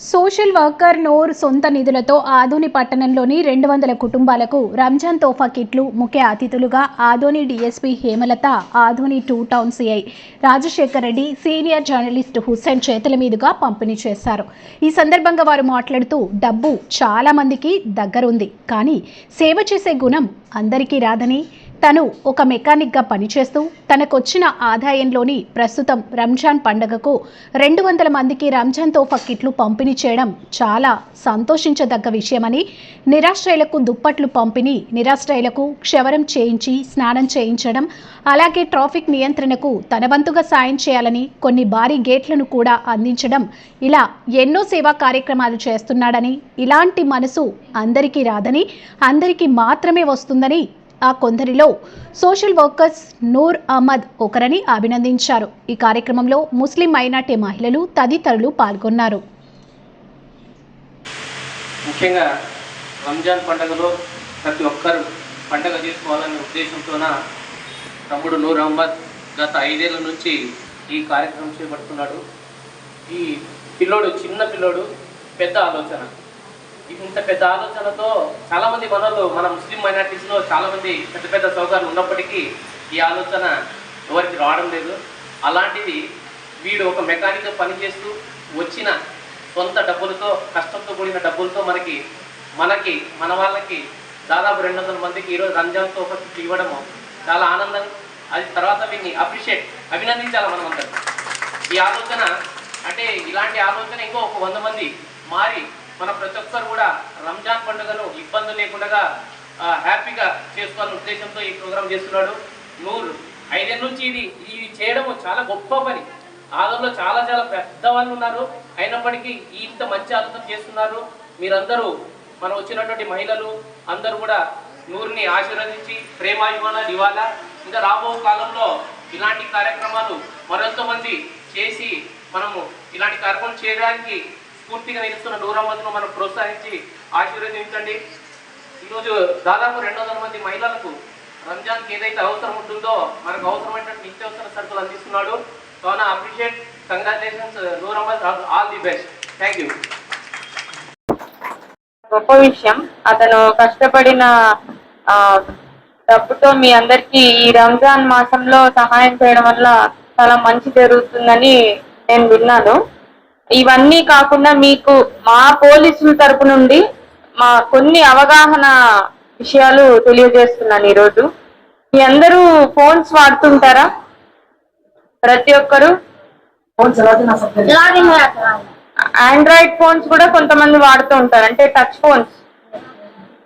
Social worker నోర్ సొంత నిధులతో ఆదోని పట్టణంలోని రెండు వందల కుటుంబాలకు రంజాన్ తోఫా కిట్లు ముఖ్య అతిథులుగా Adoni DSP Hemalatha Adoni two town CI Rajasekhar Reddy senior journalist Hussain చేతుల మీదుగా పంపిణీ చేశారు. ఈ సందర్భంగా వారు మాట్లాడుతూ డబ్బు చాలామందికి దగ్గరుంది కానీ సేవ చేసే గుణం అందరికీ రాదని తను ఒక మెకానిక్గా పనిచేస్తూ తనకొచ్చిన ఆదాయంలోని ప్రస్తుతం రంజాన్ పండగకు రెండు వందల మందికి రంజాన్ తోఫా కిట్లు పంపిణీ చేయడం చాలా సంతోషించదగ్గ విషయమని నిరాశ్రయులకు దుప్పట్లు పంపిణీ నిరాశ్రయులకు క్షవరం చేయించి స్నానం చేయించడం అలాగే ట్రాఫిక్ నియంత్రణకు తన వంతుగా సాయం చేయాలని కొన్ని భారీ గేట్లను కూడా అందించడం ఇలా ఎన్నో సేవా కార్యక్రమాలు చేస్తున్నాడని ఇలాంటి మనసు అందరికీ రాదని అందరికీ మాత్రమే వస్తుందని ఆ కొందరిలో సోషల్ వర్కర్స్ నూర్ అహ్మద్ ఒకరని అభినందించారు. ఈ కార్యక్రమంలో ముస్లిం మైనార్టీ మహిళలు తదితరులు పాల్గొన్నారు. ముఖ్యంగా రంజాన్ పండుగలో ప్రతి ఒక్కరు పండగ చేసుకోవాలనే ఉద్దేశంతోన తమ్ముడు నూర్ అహ్మద్ గత ఐదేళ్ళ నుంచి ఈ కార్యక్రమం చేపడుతున్నాడు. ఈ పిల్లోడు చిన్న పిల్లోడు పెద్ద ఆలోచన. ఇంత పెద్ద ఆలోచనతో చాలామంది మనలో మన ముస్లిం మైనార్టీస్లో చాలామంది పెద్ద పెద్ద సౌకర్యాలు ఉన్నప్పటికీ ఈ ఆలోచన ఎవరికి రావడం లేదు. అలాంటిది వీడు ఒక మెకానిక్ పనిచేస్తూ వచ్చిన సొంత డబ్బులతో కష్టంతో కూడిన డబ్బులతో మనకి మనకి మన వాళ్ళకి దాదాపు రెండు వందల మందికి ఈరోజు రంజాన్తో ఒకటి ఇవ్వడము చాలా ఆనందం. అది తర్వాత వీడిని అప్రిషియేట్ అభినందించాలి మనం అందరం? ఈ ఆలోచన అంటే ఇలాంటి ఆలోచన ఇంకో ఒక వంద మంది మారి మన ప్రతి ఒక్కరు కూడా రంజాన్ పండుగను ఇబ్బంది లేకుండా హ్యాపీగా చేసుకోవాలనే ఉద్దేశంతో ఈ ప్రోగ్రామ్ చేస్తున్నాడు. నూరు ఐదేళ్ళ నుంచి ఇది ఇది చేయడం చాలా గొప్ప పని. ఆదంలో చాలా చాలా పెద్దవాళ్ళు ఉన్నారు. అయినప్పటికీ ఇంత మంచి ఆలోచన చేస్తున్నారు. మీరందరూ మనం వచ్చినటువంటి మహిళలు అందరూ కూడా నూరుని ఆశీర్వదించి ప్రేమాభిమానాలు ఇవ్వాలా? ఇంకా రాబో కాలంలో ఇలాంటి కార్యక్రమాలు మరెంతో మంది చేసి మనము ఇలాంటి కార్యక్రమం చేయడానికి స్ఫూర్తిగా నిలుస్తున్న నూరమ్మను మనం ప్రోత్సహించి ఆశీర్వదించండి. ఈరోజు దాదాపు రెండు వందల మంది మహిళలకు రంజాన్కి ఏదైతే అవసరం ఉంటుందో మనకు అవసరమైనటువంటి నిత్యావసర సరుకులు అందిస్తున్నాడు. కావున appreciate congratulations Noor all the best. Thank you గొప్ప విషయం. అతను కష్టపడిన ఆ, డబ్బుతో మీ అందరికి ఈ రంజాన్ మాసంలో సహాయం చేయడం వల్ల చాలా మంచి జరుగుతుందని నేను విన్నాను. ఇవన్నీ కాకుండా మీకు మా పోలీసుల తరపు నుండి మా కొన్ని అవగాహన విషయాలు తెలియజేస్తున్నాను ఈరోజు. మీ అందరూ ఫోన్స్ వాడుతుంటారా? ప్రతి ఒక్కరు? ఆండ్రాయిడ్ ఫోన్స్ కూడా కొంతమంది వాడుతూ ఉంటారు అంటే టచ్ ఫోన్స్.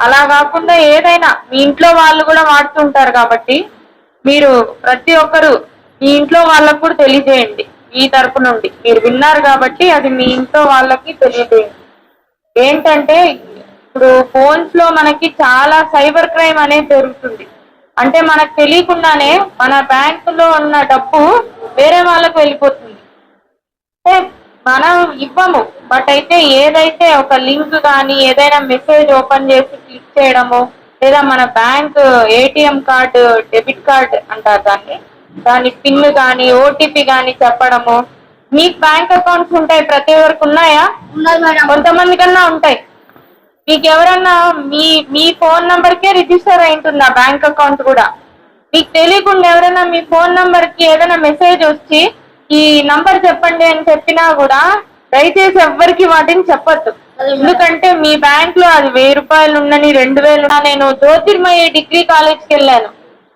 అలా కాకుండా ఏదైనా మీ ఇంట్లో వాళ్ళు కూడా వాడుతూ ఉంటారు కాబట్టి మీరు ప్రతి ఒక్కరు మీ ఇంట్లో వాళ్ళకు కూడా తెలియజేయండి. ఈ తరపు నుండి. మీరు విన్నారు కాబట్టి అది మీ ఇంట్లో వాళ్ళకి తెలియజేయండి. ఏంటంటే ఇప్పుడు ఫోన్స్లో మనకి చాలా సైబర్ క్రైమ్ అనేది జరుగుతుంది. అంటే మనకు తెలియకుండానే మన బ్యాంకులో ఉన్న డబ్బు వేరే వాళ్ళకు వెళ్ళిపోతుంది. అంటే మనం ఇవ్వము బట్ అయితే ఏదైతే ఒక లింక్ కానీ ఏదైనా మెసేజ్ ఓపెన్ చేసి క్లిక్ చేయడము లేదా మన bank ATM card debit card అంటారు దాన్ని దాని పిన్ కానీ ఓటీపీ కానీ చెప్పడము. మీకు బ్యాంక్ అకౌంట్స్ ఉంటాయి ప్రతి ఒక్కరికి ఉన్నాయా? కొంతమంది కన్నా ఉంటాయి. మీకు ఎవరన్నా మీ మీ ఫోన్ నంబర్ కే రిజిస్టర్ అయి ఉంటుంది ఆ బ్యాంక్ అకౌంట్ కూడా? మీకు తెలియకుండా ఎవరైనా మీ ఫోన్ నంబర్కి ఏదైనా మెసేజ్ వచ్చి ఈ నంబర్ చెప్పండి అని చెప్పినా కూడా దయచేసి ఎవ్వరికి వాటిని చెప్పొద్దు. ఎందుకంటే మీ బ్యాంక్లో అది వెయ్యి రూపాయలు ఉన్నని రెండు వేలు నేను జ్యోతిర్మయ డిగ్రీ కాలేజ్కి వెళ్ళాను.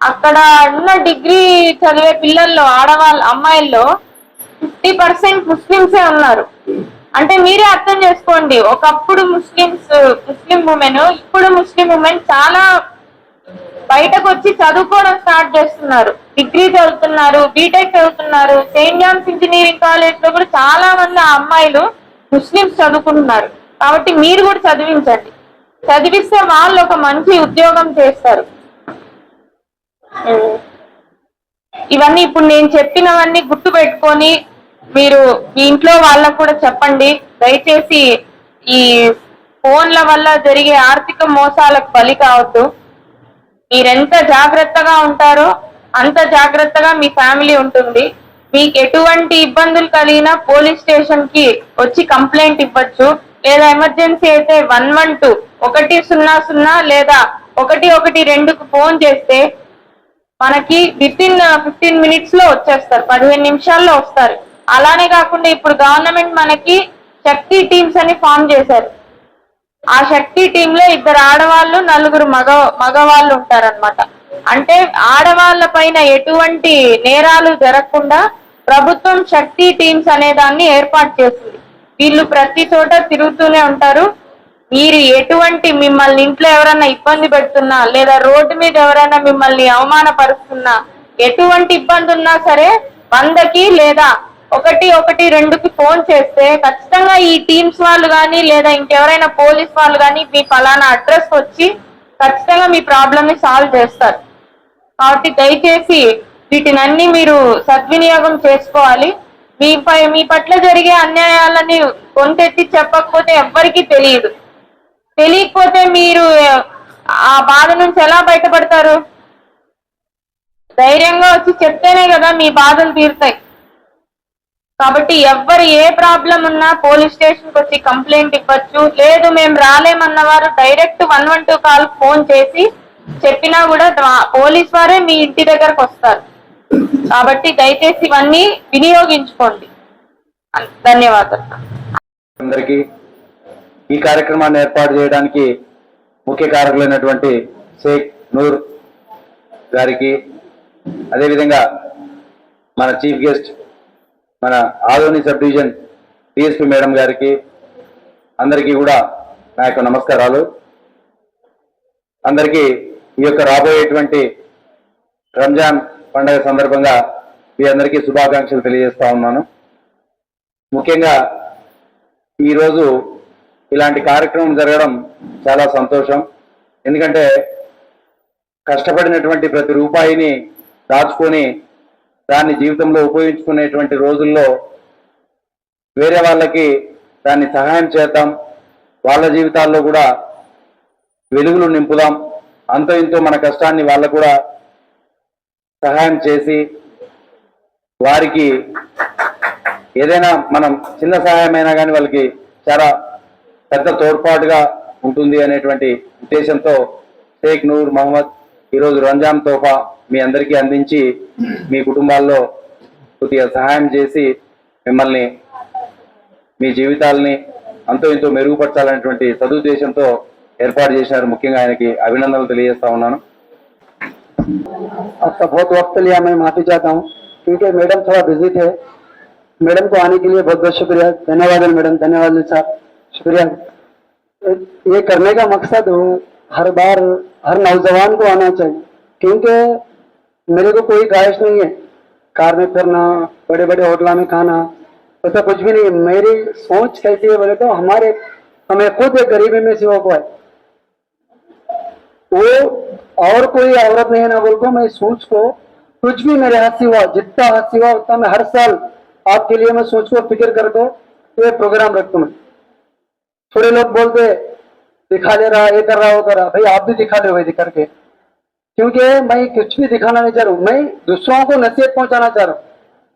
అక్కడ ఉన్న డిగ్రీ చదివే పిల్లల్లో ఆడవాళ్ళ అమ్మాయిల్లో ఫిఫ్టీ పర్సెంట్ ముస్లిమ్సే ఉన్నారు. అంటే మీరే అర్థం చేసుకోండి ఒకప్పుడు ముస్లిమ్స్ ముస్లిం ఉమెన్ ఇప్పుడు ముస్లిం ఉమెన్ చాలా బయటకు వచ్చి చదువుకోవడం స్టార్ట్ చేస్తున్నారు. డిగ్రీ చదువుతున్నారు బీటెక్ చదువుతున్నారు సెయింట్ జాన్స్ ఇంజనీరింగ్ కాలేజ్లో కూడా చాలా మంది అమ్మాయిలు ముస్లిమ్స్ చదువుకుంటున్నారు. కాబట్టి మీరు కూడా చదివించండి. చదివిస్తే వాళ్ళు ఒక మంచి ఉద్యోగం చేస్తారు. ఇవన్నీ ఇప్పుడు నేను చెప్పినవన్నీ గుర్తు పెట్టుకొని మీరు మీ ఇంట్లో వాళ్ళకు కూడా చెప్పండి. దయచేసి ఈ ఫోన్ల వల్ల జరిగే ఆర్థిక మోసాలకు బలి కావద్దు. మీరెంత జాగ్రత్తగా ఉంటారో అంత జాగ్రత్తగా మీ ఫ్యామిలీ ఉంటుంది. మీకు ఎటువంటి ఇబ్బందులు కలిగినా పోలీస్ స్టేషన్కి వచ్చి కంప్లైంట్ ఇవ్వచ్చు. లేదా ఎమర్జెన్సీ అయితే వన్ వన్ టూ ఒకటి సున్నా సున్నా లేదా ఒకటి ఒకటి రెండుకు ఫోన్ చేస్తే మనకి విత్ ఇన్ ఫిఫ్టీన్ మినిట్స్లో వచ్చేస్తారు పదిహేను నిమిషాల్లో వస్తారు. అలానే కాకుండా ఇప్పుడు గవర్నమెంట్ మనకి శక్తి టీమ్స్ అని ఫామ్ చేశారు. ఆ శక్తి టీమ్లో ఇద్దరు ఆడవాళ్ళు నలుగురు మగ మగవాళ్ళు ఉంటారనమాట అంటే ఆడవాళ్ళ పైన ఎటువంటి నేరాలు జరగకుండా ప్రభుత్వం శక్తి టీమ్స్ అనే దాన్ని ఏర్పాటు చేస్తుంది. వీళ్ళు ప్రతి చోట తిరుగుతూనే ఉంటారు. మీరు ఎటువంటి మిమ్మల్ని ఇంట్లో ఎవరైనా ఇబ్బంది పెడుతున్నా లేదా రోడ్డు మీద ఎవరైనా మిమ్మల్ని అవమానపరుస్తున్నా ఎటువంటి ఇబ్బంది ఉన్నా సరే వందకి లేదా ఒకటి ఒకటి రెండుకి ఫోన్ చేస్తే ఖచ్చితంగా ఈ టీమ్స్ వాళ్ళు కానీ లేదా ఇంకెవరైనా పోలీస్ వాళ్ళు కానీ మీ ఫలానా అడ్రస్ వచ్చి ఖచ్చితంగా మీ ప్రాబ్లమ్ని సాల్వ్ చేస్తారు. కాబట్టి దయచేసి వీటినన్నీ మీరు సద్వినియోగం చేసుకోవాలి. మీపై మీ పట్ల జరిగే అన్యాయాలని కొంతెత్తి చెప్పకపోతే ఎవ్వరికీ తెలియదు. తెలియకపోతే మీరు ఆ బాధ నుంచి ఎలా బయటపడతారు? ధైర్యంగా వచ్చి చెప్తేనే కదా మీ బాధలు తీరుతాయి. కాబట్టి ఎవ్వరు ఏ ప్రాబ్లం ఉన్నా పోలీస్ స్టేషన్కి వచ్చి కంప్లైంట్ ఇవ్వచ్చు. లేదు మేము రాలేమన్న వారు direct one one two call phone చేసి చెప్పినా కూడా పోలీస్ వారే మీ ఇంటి దగ్గరకు వస్తారు. కాబట్టి దయచేసి ఇవన్నీ వినియోగించుకోండి. ధన్యవాదాలు. అందరికీ ఈ కార్యక్రమాన్ని ఏర్పాటు చేయడానికి ముఖ్య కారకులైనటువంటి షేక్ నూర్ గారికి అదేవిధంగా మన చీఫ్ గెస్ట్ మన Adoni sub division DSP madam గారికి అందరికీ కూడా నా యొక్క నమస్కారాలు. అందరికీ ఈ యొక్క రాబోయేటువంటి రంజాన్ పండగ సందర్భంగా మీ అందరికీ శుభాకాంక్షలు తెలియజేస్తా ఉన్నాను. ముఖ్యంగా ఈరోజు ఇలాంటి కార్యక్రమం జరగడం చాలా సంతోషం. ఎందుకంటే కష్టపడినటువంటి ప్రతి రూపాయిని దాచుకొని దాన్ని జీవితంలో ఉపయోగించుకునేటువంటి రోజుల్లో వేరే వాళ్ళకి దాన్ని సహాయం చేద్దాం. వాళ్ళ జీవితాల్లో కూడా వెలుగులు నింపుదాం. అంతో ఇంతో మన కష్టాన్ని వాళ్ళకు కూడా సహాయం చేసి వారికి ఏదైనా మనం చిన్న సహాయమైనా కానీ వాళ్ళకి చాలా పెద్ద తోడ్పాటుగా ఉంటుంది అనేటువంటి ఉద్దేశంతో షేక్ నూర్ మహమ్మద్ ఈరోజు రంజాన్ తోఫా మీ అందరికీ అందించి మీ కుటుంబాల్లో కొద్దిగా సహాయం చేసి మిమ్మల్ని మీ జీవితాలని అంతో ఇంతో మెరుగుపరచాలనేటువంటి సదుద్దేశంతో ఏర్పాటు చేసినారు ముఖ్యంగా ఆయనకి అభినందనలు తెలియజేస్తా ఉన్నాను आपका बहुत वक्त लिया मैं माफी चाहता हूँ क्योंकि मैडम थोड़ा बिजी थे मैडम को आने के लिए बहुत बहुत शुक्रिया धन्यवाद मैडम धन्यवाद साहब शुक्रिया। ये करने का मकसद हो हर बार हर नौजवान को आना चाहिए, क्योंकि मेरे को कोई ख्वाहिश नहीं है कार में फिरना बड़े बड़े होटलों में खाना, ऐसा कुछ भी नहीं है। मेरी सोच कैसी है बोले तो हमारे, हमें खुद एक गरीबी में से को है वो और कोई औरत नहीं है ना बोल को मैं सोच को कुछ भी मेरे हाथ से हुआ, जितना हाथ से हुआ, उतना मैं हर साल आपके लिए मैं सोच को फ़िक्र कर दो तो ये प्रोग्राम रखता मैं थोड़े लोग बोलते, दिखा ले रहा, ये कर रहा, वो कर रहा। भाई, आप भी दिखा ले वही करके। क्योंकि मैं कुछ भी दिखाना नहीं चाह रहा हूँ, मैं दूसरों को नसीहत पहुंचाना चाह रहा हूँ।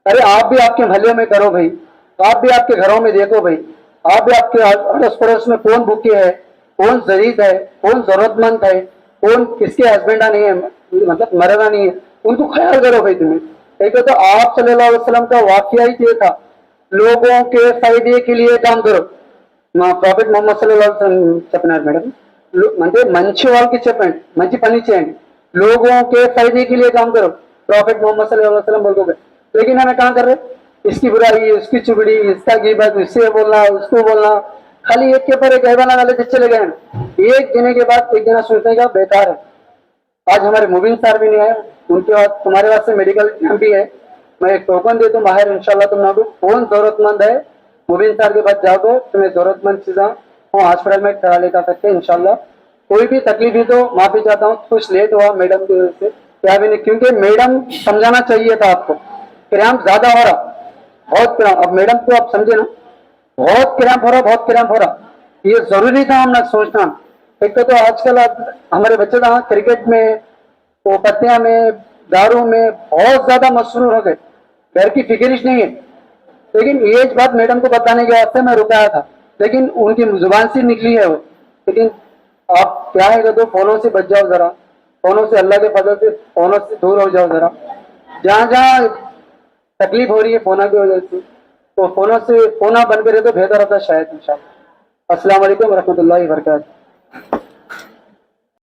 अरे, आप भी आपके मोहल्ले में करो भाई। आप भी आपके घरों में देखो भाई। आप भी आपके अड़ोस पड़ोस में कौन भूखे है, कौन जरीब है, कौन जरूरतमंद है, कौन किसके हस्बैंड नहीं है मतलब मरना नहीं है। उनको ख्याल करो भाई तुम्हें। एक तो आप सल्लल्लाहु अलैहि वसल्लम का वाकया ही ये था। लोगों के फ़ायदे के लिए काम करो। మా ప్రాఫిట్ మొహమ్మద్ సల్లాహు చెప్పినారు మేడం లో- అంటే మంచి వాళ్ళకి చెప్పండి మంచి పని చేయండి लोगों के फायदे के लिए काम करो प्रॉफिट मोहम्मद सल्लल्लाहु अलैहि वसल्लम बोल गए लेकिन हमें कहाँ कर रहे इसकी बुराई इसकी चुगड़ी इसका गीबत इससे बोलना उसको बोलना खाली एक के ऊपर एक ऐवाना वाले से चले गए हैं। एक देने के बाद एक देना सोचने का बेकार है आज हमारे मुबीन सर भी नहीं आए उनके बाद तुम्हारे पास से मेडिकल एम भी है मैं एक टोकन दे दूं बाहर इंशाल्लाह तुम ना कौन जरूरतमंद है मुबीन सर के पास जाओ तो तुम्हें जरूरतमंद चीज़ें वो हॉस्पिटल में करा लेता सकते हैं इंशाल्लाह। कोई भी तकलीफ़ ही तो माफ़ी चाहता हूँ कुछ लेट हुआ मैडम की वजह से। क्या भी नहीं क्योंकि मैडम समझाना चाहिए था आपको। क्रैम्प ज़्यादा हो रहा। बहुत क्रैम्प। अब मैडम को आप समझे ना। बहुत क्रैम्प हो रहा बहुत क्रैम्प हो रहा। ये ज़रूरी था हमने सोचना। एक तो, तो आजकल हमारे बच्चे तो क्रिकेट में वो पत्तियाँ में दारू में बहुत ज़्यादा मशरूर हो गए। घर की फिक्रिश नहीं है। लेकिन ये बात मैडम को बताने के वास्ते मैं रुकाया था। लेकिन उनकी ज़ुबान से निकली है वो। लेकिन आप क्या है तो फोनों से बच जाओ जरा। फोनों से अल्लाह के फजल से फोनों से दूर हो जाओ जरा। जहाँ जहाँ तकलीफ़ हो रही है फोना की वजह से तो फोनों से, फोना बंद करे तो बेहतर होता शायद, इंशाल्लाह। अस्सलाम वालेकुम रहमतुल्लाहि व बरकातहू।